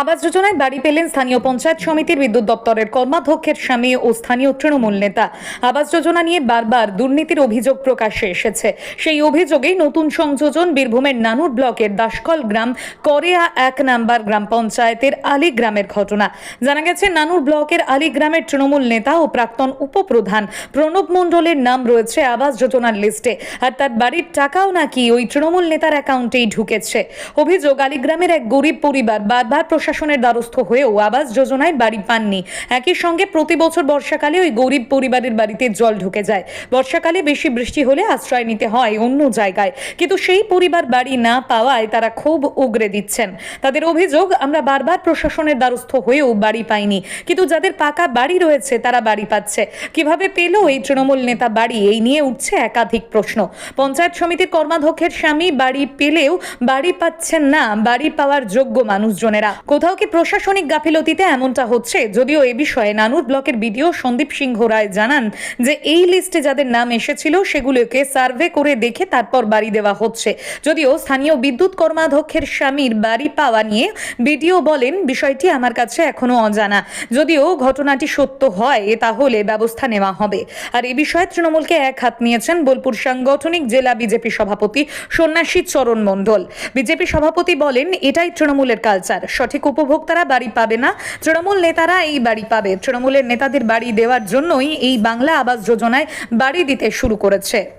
আবাস যোজনায় বাড়ি পেলেন স্থানীয় পঞ্চায়েত সমিতির বিদ্যুৎ দপ্তরের কর্মাধ্যক্ষের স্বামী ও স্থানীয় তৃণমূল নেতা। আবাস যোজনা নিয়ে বারবার দুর্নীতির অভিযোগ প্রকাশ্যে এসেছে। সেই অভিযোগেই নতুন সংযোজন বীরভূমের নানুর ব্লকের দাসকল গ্রাম করেয়া এক নাম্বার গ্রাম পঞ্চায়েতের আলী গ্রামের ঘটনা। জানা গেছে, নানুর ব্লকের আলী গ্রামের তৃণমূল নেতা ও প্রাক্তন উপপ্রধান প্রণব মণ্ডলের নাম রয়েছে আবাস যোজনার লিস্টে। আর তার বাড়ির টাকাও নাকি ওই তৃণমূল নেতার অ্যাকাউন্টেই ঢুকেছে। অভিযোগ আলীগ্রামের এক গরিব পরিবার বারবার প্রশাসনের দ্বারস্থ হয়েও আবাস যোজনায় বাড়ি পাননি। একই সঙ্গে প্রতি বছর বর্ষাকালে ওই গরিব পরিবারের বাড়িতে জল ঢুকে যায়। বর্ষাকালে বেশি বৃষ্টি হলে আশ্রয় নিতে হয় অন্য জায়গায়। কিন্তু সেই পরিবার বাড়ি না পাওয়ায় তারা খুব উগরে দিচ্ছেন। তাদের অভিযোগ, আমরা বারবার প্রশাসনের দ্বারস্থ হয়েও বাড়ি পাইনি। কিন্তু যাদের পাকা বাড়ি রয়েছে, তারা বাড়ি পাচ্ছে। কীভাবে পেল এই তৃণমূল নেতা বাড়ি? এই নিয়ে উঠছে একাধিক প্রশ্ন। পঞ্চায়েত সমিতির কর্মাধ্যক্ষের স্বামী বাড়ি পেলেও বাড়ি পাচ্ছেন না। বাড়ি পাওয়ার যোগ্য মানুষজনেরা। কোথাও কি প্রশাসনিক গাফিলতিতে এমনটা হচ্ছে? যদিও এ বিষয়ে নানুর ব্লকের বিডিও সন্দীপ সিংহ রায় জানান যে এই লিস্টে যাদের নাম এসেছিল, সেগুলোকে সার্ভে করে দেখে তারপর বাড়ি দেওয়া হচ্ছে। যদিও স্থানীয় বিদ্যুৎ কর্মাধ্যক্ষের স্বামীর বাড়ি পাওয়া নিয়ে বিডিও বলেন, বিষয়টি আমার কাছে এখনও অজানা। যদিও ঘটনাটি সত্য হয় তাহলে ব্যবস্থা নেওয়া হবে। আর এ বিষয়ে তৃণমূলকে এক হাত নিয়েছেন বোলপুর সাংগঠনিক জেলা বিজেপি সভাপতি সন্ন্যাসী চরণ মণ্ডল। বিজেপি সভাপতি বলেন, এটাই তৃণমূলের কালচার। সঠিক উপভোক্তারা বাড়ি পাবে না। তৃণমূল নেতারা এই বাড়ি পাবে। তৃণমূলের নেতাদের বাড়ি দেওয়ার জন্যই এই বাংলা আবাস যোজনায় বাড়ি দিতে শুরু করেছে।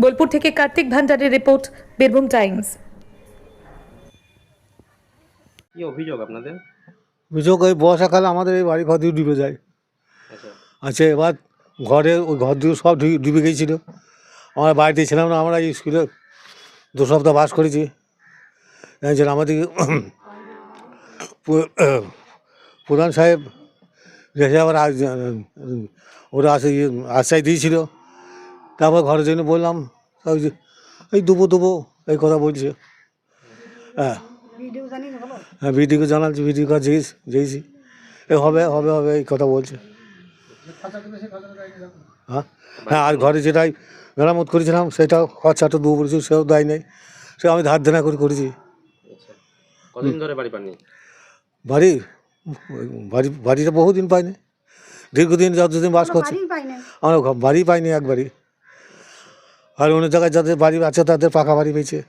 বোলপুর থেকে কার্তিক ভান্ডারের রিপোর্ট বীরভূম টাইমস। কি অভিযোগ আপনাদের? অভিযোগ ওই বর্ষাকালে আমাদের এই বাড়ি ঘর দিয়ে ডুবে যায়। আচ্ছা। আচ্ছা এবার ঘরে ওই ঘর দিয়ে সব ডুবে- গিয়েছিল। আমরা বাড়িতে ছিলাম না আমরা স্কুলে দু সপ্তাহ বাস করেছি। আমাদের প্রধান সাহেব রেখে আবার ওরা আসে আশ্বাস দিয়েছিল। তারপর ঘরের জন্য বললাম এই দুবো দুবো এই কথা বলছে। হ্যাঁ। হ্যাঁ বিডিকে জানাচ্ছি বিডির কাছে যেয়েছি যেয়েছি। এ হবে হবে হবে, এই কথা বলছে। হ্যাঁ হ্যাঁ আর ঘরে যেটাই মেরামত করেছিলাম, সেটাও খরচাটা দু বলেছি সেও দেয় নাই। সে আমি ধার দেনা করে করেছি। আচ্ছা। কতদিন ধরে বাড়ি পাননি? বাড়ি বাড়ি বাড়িটা বহুদিন পাইনি। দীর্ঘদিন যতদিন বাস করছে। আমরা ঘ- বাড়ি পাইনি একবারই। আর অন্য জায়গায় যাদের বাড়ি আছে তাদের পাকা বাড়ি পেয়েছে।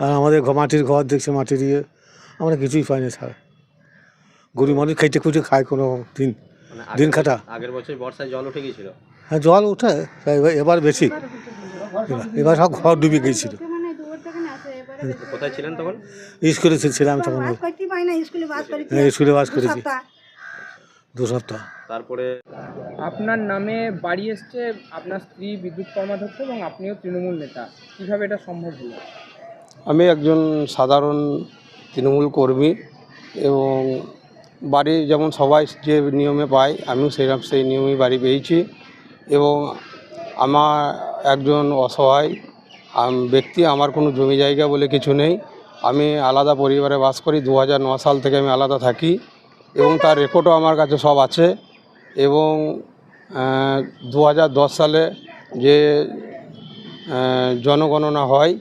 আর আমাদের ঘ- মাটির ঘর দেখছে মাটির ইয়ে। আমরা কিছুই পাইনি স্যার। গরিব মানুষ খাইতে খুঁটে খায় কোনো দিন মানে দিন খাটা। আগের বছর বর্ষায় জল উঠে গিয়েছিল হ্যাঁ জল ওঠে তা এবার এবার বেশি এবার- এবার সব ঘর ডুবে গিয়েছিল কোথায় ছিলেন তখন? স্কুলে ছিলাম তখন। স্কুলে বাস করেছি হ্যাঁ, দু সপ্তাহ। তারপরে? আপনার নামে বাড়ি এসছে আপনার স্ত্রী বিদ্যুৎ কর্মাধ্যক্ষ এবং আপনিও তৃণমূল নেতা। কীভাবে এটা সম্ভব হলো? আমি একজন সাধারণ তৃণমূল কর্মী এবং বাড়ি যেমন সবাই যে নিয়মে পায় আমিও সেরকম সেই নিয়মেই বাড়ি পেয়েছি এবং আমার একজন অসহায় ব্যক্তি আমার কোনো জমি জায়গা বলে কিছু নেই। আমি আলাদা পরিবারে বাস করি, দু সাল থেকে আমি আলাদা থাকি এবং তার রেকর্ডও আমার কাছে সব আছে এবং দু সালে যে জনগণনা হয়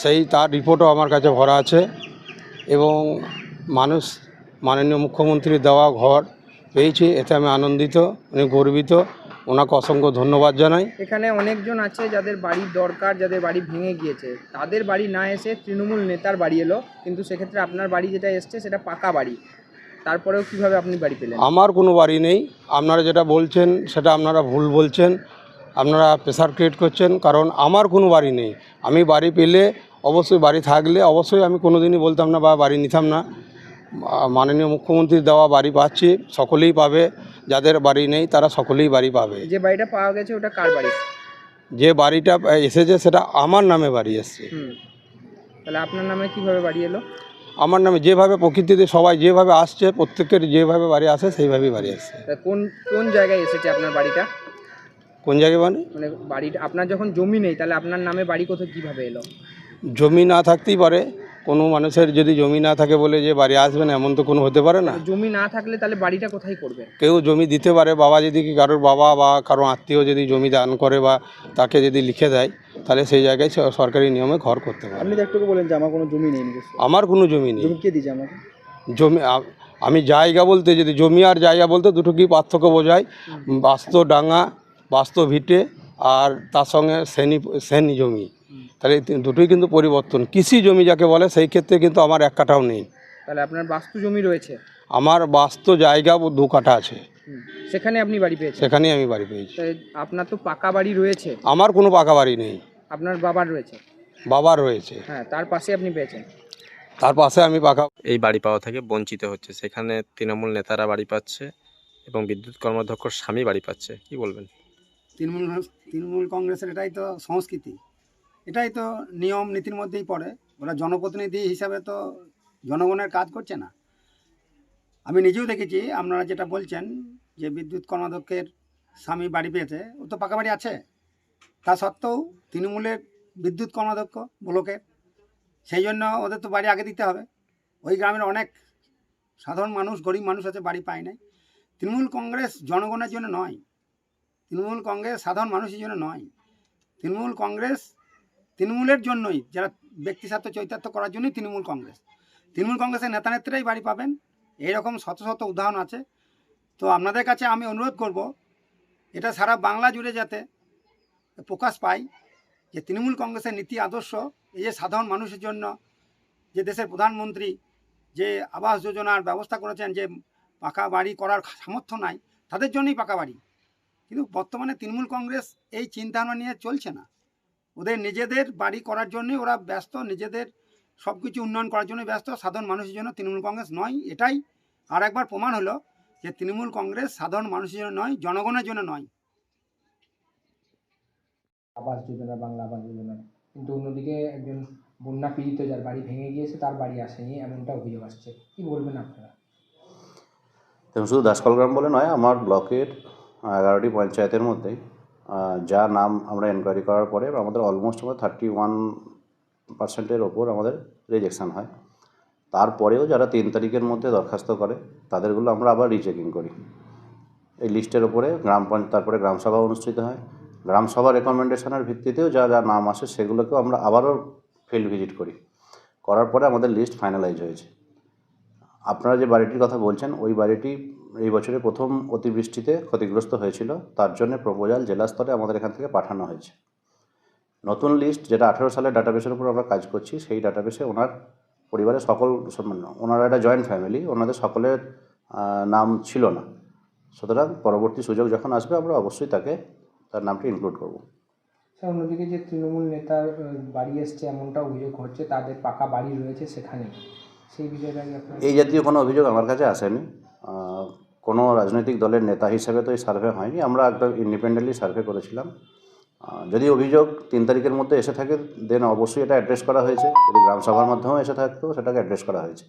সেই তার রিপোর্টও আমার কাছে ভরা আছে এবং মানুষ, মাননীয় মুখ্যমন্ত্রীর দেওয়া ঘর পেয়েছি, এতে আমি আনন্দিত উনি গর্বিত ওনাকে অসংখ্য ধন্যবাদ জানাই। এখানে অনেকজন আছে যাদের বাড়ির দরকার যাদের বাড়ি ভেঙে গিয়েছে। তাদের বাড়ি না এসে তৃণমূল নেতার বাড়ি এলো কিন্তু সেক্ষেত্রে আপনার বাড়ি যেটা এসছে সেটা পাকা বাড়ি। তারপরেও কীভাবে আপনি বাড়ি পেলেন? আমার কোনো বাড়ি নেই। আপনারা যেটা বলছেন সেটা আপনারা ভুল বলছেন। আপনারা প্রেশার ক্রিয়েট করছেন কারণ আমার কোনো বাড়ি নেই। আমি বাড়ি পেলে অবশ্যই বাড়ি থাকলে অবশ্যই আমি কোনো দিনই বলতাম না বা বাড়ি নিতাম না। মাননীয় মুখ্যমন্ত্রীর দেওয়া বাড়ি পাচ্ছি সকলেই পাবে। যাদের বাড়ি নেই তারা সকলেই বাড়ি পাবে। যে বাড়িটা পাওয়া গেছে ওটা কার বাড়ি? যে বাড়িটা এসেছে সেটা আমার নামে বাড়ি এসছে। হুম। তাহলে আপনার নামে কীভাবে বাড়ি এলো? আমার নামে যেভাবে প্রকৃতিতে সবাই যেভাবে আসছে প্রত্যেকের যেভাবে বাড়ি আসে সেইভাবেই বাড়ি আসছে কোন কোন জায়গায় এসেছে আপনার বাড়িটা? কোন জায়গায় মানে? মানে বাড়িটা আপনার যখন জমি নেই তাহলে আপনার নামে বাড়ি কোথায় কীভাবে এলো? জমি না থাকতেই পারে। কোনো মানুষের যদি জমি না থাকে বলে যে বাড়ি আসবে না এমন তো কোনো হতে পারে না। জমি না থাকলে তাহলে বাড়িটা কোথায় করবে? কেউ জমি দিতে পারে বাবা যদি কি কারোর বাবা বা কারও আত্মীয় যদি জমি দান করে বা তাকে যদি লিখে দেয় তাহলে সেই জায়গায় সরকারি নিয়মে ঘর করতে পারে। আপনি তো একটু বলেন যে আমার কোনো জমি নেই আমার কোনো জমি নেই। জমি কে দিয়েছে আমাকে? জমি আমি জায়গা বলতে যদি জমি আর জায়গা বলতে দুটো কি পার্থক্য বোঝায়? বাস্ত ডাঙ্গা বাস্ত ভিটে আর তার সঙ্গে শ্রেণি শ্রেণি জমি। তাহলে দুটোই কিন্তু পরিবর্তন। কৃষি জমি যাকে বলে সেই ক্ষেত্রে কিন্তু আমার এক কাঠাও নেই। তাহলে আপনার বাস্তু জমি রয়েছে? আমার বাস্ত জায়গা দু কাঠা আছে। সেখানে আপনি বাড়ি পেয়েছেন? সেখানেই আমি বাড়ি পেয়েছি। আপনার তো পাকা বাড়ি রয়েছে। আমার কোনো পাকা বাড়ি নেই। আপনার বাবার রয়েছে? বাবার রয়েছে। হ্যাঁ তার পাশে আপনি পেয়েছেন? তার পাশে আমি পাকা এই বাড়ি পাওয়া থেকে বঞ্চিত হচ্ছে। সেখানে তৃণমূল নেতারা বাড়ি পাচ্ছে এবং বিদ্যুৎ কর্মাধ্যক্ষর স্বামী বাড়ি পাচ্ছে। কি বলবেন? তৃণমূল তৃণমূল কংগ্রেসের এটাই তো সংস্কৃতি। এটাই তো নিয়ম নীতির মধ্যেই পড়ে। ওরা জনপ্রতিনিধি হিসাবে তো জনগণের কাজ করছে না। আমি নিজেও দেখেছি, আপনারা যেটা বলছেন যে বিদ্যুৎ কর্মাধ্যক্ষের স্বামী বাড়ি পেয়েছে, ও তো পাকা বাড়ি আছে। তা সত্ত্বেও তৃণমূলের বিদ্যুৎ কর্মাধ্যক্ষ ব্লকের, সেই জন্য ওদের তো বাড়ি আগে দিতে হবে। ওই গ্রামের অনেক সাধারণ মানুষ, গরিব মানুষ আছে, বাড়ি পায় নাই। তৃণমূল কংগ্রেস জনগণের জন্য নয়। তৃণমূল কংগ্রেস সাধারণ মানুষের জন্য নয়। তৃণমূল কংগ্রেস তৃণমূলের জন্যই, যারা ব্যক্তি স্বার্থ চৈতার্থ করার জন্যই তৃণমূল কংগ্রেস। তৃণমূল কংগ্রেসের নেতা নেত্রীরাই বাড়ি পাবেন। এইরকম শত শত উদাহরণ আছে। তো আপনাদের কাছে আমি অনুরোধ করব, এটা সারা বাংলা জুড়ে যাতে প্রকাশ পায় যে তৃণমূল কংগ্রেসের নীতি আদর্শ, এই যে সাধারণ মানুষের জন্য যে দেশের প্রধানমন্ত্রী যে আবাস যোজনার ব্যবস্থা করেছেন, যে পাকা বাড়ি করার সামর্থ্য নাই, তাদের জন্যই পাকা বাড়ি। কিন্তু বর্তমানে তৃণমূল কংগ্রেস এই চিন্তাভাবনা নিয়ে চলছে না। ওদের নিজেদের বাড়ি করার জন্যই ওরা ব্যস্ত নিজেদের সব কিছু উন্নয়ন করার জন্য ব্যস্ত সাধারণ মানুষের জন্য তৃণমূল কংগ্রেস নয় এটাই। আর একবার প্রমাণ হলো যে তৃণমূল কংগ্রেস সাধারণ মানুষের জন্য নয় জনগণের জন্য নয়। আবাস যোজনা বাংলা আবাস যোজনা। কিন্তু অন্যদিকে একজন বন্যা পীড়িত যার বাড়ি ভেঙে গিয়েছে তার বাড়ি আসেনি এমনটা অভিযোগ আসছে। কি বলবেন আপনারা? দেখুন শুধু দাসকল গ্রাম বলে নয় আমার ব্লকের এগারোটি পঞ্চায়েতের মধ্যে যা নাম আমরা এনকোয়ারি করার পরে আমাদের অলমোস্ট আমাদের থার্টি ওয়ান পার্সেন্টের ওপর আমাদের রিজেকশান হয়। তারপরেও যারা তিন তারিখের মধ্যে দরখাস্ত করে, তাদেরগুলো আমরা আবার রিচেকিং করি। এই লিস্টের ওপরে গ্রাম পঞ্চ, তারপরে গ্রামসভা অনুষ্ঠিত হয়। গ্রামসভা রেকমেন্ডেশনের ভিত্তিতেও যা যা নাম আসে সেগুলোকেও আমরা আবারও ফিল্ড ভিজিট করি। করার পরে আমাদের লিস্ট ফাইনালাইজ হয়েছে। আপনারা যে বাড়িটির কথা বলছেন, ওই বাড়িটি এই বছরে প্রথম অতিবৃষ্টিতে ক্ষতিগ্রস্ত হয়েছিল। তার জন্য প্রপোজাল জেলা স্তরে আমাদের এখান থেকে পাঠানো হয়েছে। নতুন লিস্ট যেটা আঠেরো সালের ডাটাবেসের উপর আমরা কাজ করছি সেই ডাটাবেসে ওনার পরিবারের সকল মানে ওনারা একটা জয়েন্ট ফ্যামিলি ওনাদের সকলের নাম ছিল না। সুতরাং পরবর্তী সুযোগ যখন আসবে আমরা অবশ্যই তাকে তার নামটি ইনক্লুড করব। স্যার অন্যদিকে যে তৃণমূল নেতার বাড়ি এসছে এমনটা অভিযোগ হচ্ছে তাদের পাকা বাড়ি রয়েছে সেখানে। সেই বিষয়টা এই জাতীয় কোনো অভিযোগ আমার কাছে আসেনি। কোনো রাজনৈতিক দলের নেতা হিসেবে তো এই সার্ভে হয়নি। আমরা একটা ইন্ডিপেন্ডেন্টলি সার্ভে করেছিলাম। যদি অভিযোগ তিন তারিখের মধ্যে এসে থাকে দেন অবশ্যই এটা অ্যাড্রেস করা হয়েছে। যদি গ্রামসভার মাধ্যমেও এসে থাকতো, সেটাকে অ্যাড্রেস করা হয়েছে।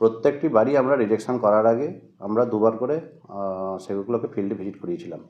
প্রত্যেকটি বাড়ি আমরা রিজেকশান করার আগে আমরা দুবার করে সেগুলোকে ফিল্ডে ভিজিট করিয়েছিলাম।